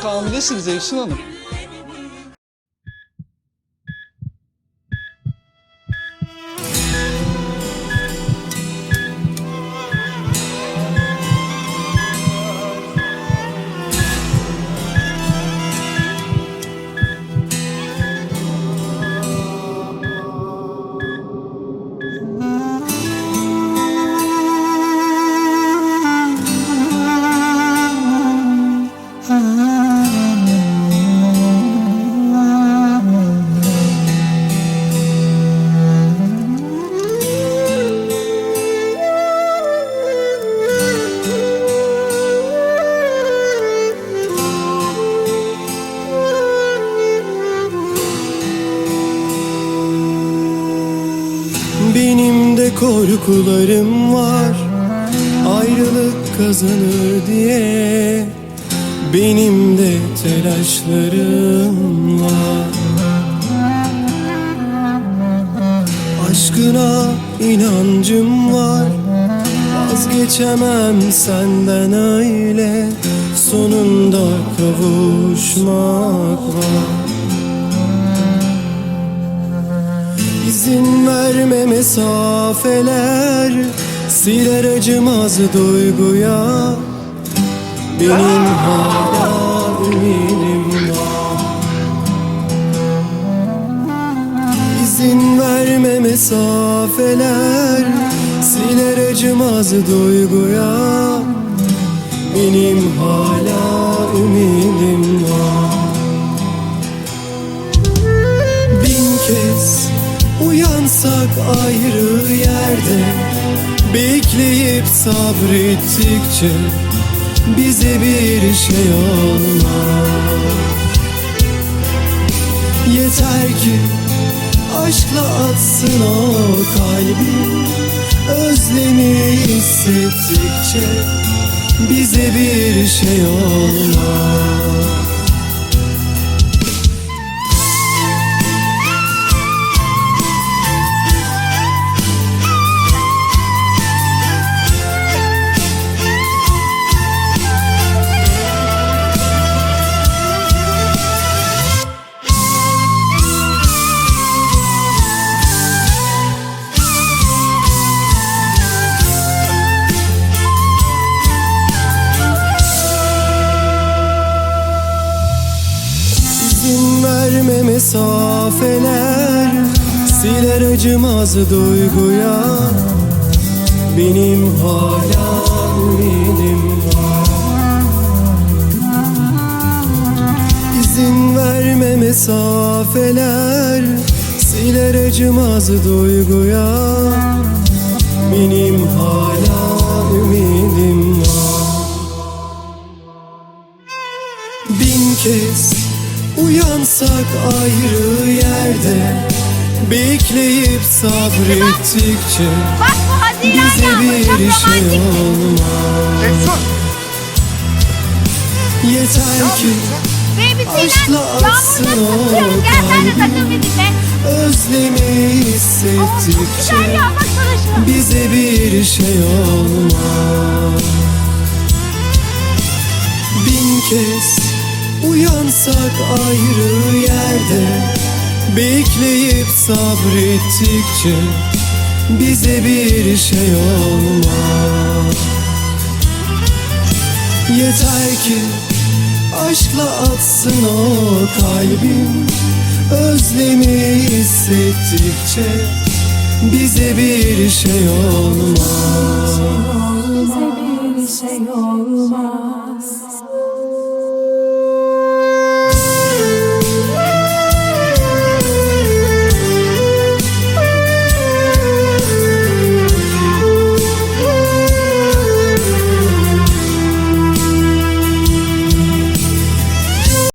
Haftalık hamilesiniz Evsin Hanım. De korkularım var Ayrılık kazanır diye. Benim de telaşlarım var. Aşkına inancım var Vazgeçemem senden öyle. Sonunda kavuşmak var İzin verme mesafeler Siler acımaz duyguya. Benim hala ümidim var. İzin verme mesafeler Siler acımaz duyguya uyansak ayrı yerde. Bekleyip sabrettikçe bize bir şey olmaz. Yeter ki aşkla atsın o kalbim Özlemi hissettikçe bize bir şey olmaz mesafeler Siler acımaz duyguya. Benim hala ümidim var. İzin verme mesafeler Siler acımaz duyguya. Benim hala ümidim var. Bin kez uyansak ayrı yerde Bekleyip sabrettikçe Bak bu Haziran bize yağmuru çok bir şey romantik. olmaz Efsun! Yeter ki Baby Aşkla atsın yağmurda o tutuyorum. Gel sen de kalbim. takıl bizimle. özlemi Oo, çok hissettikçe güzel ya bak sana şu. bize bir şey olmaz uyansak ayrı yerde Bekleyip sabrettikçe bize bir şey olmaz Yeter ki aşkla atsın o kalbim Özlemi hissettikçe bize bir şey olmaz bize bir şey olmaz.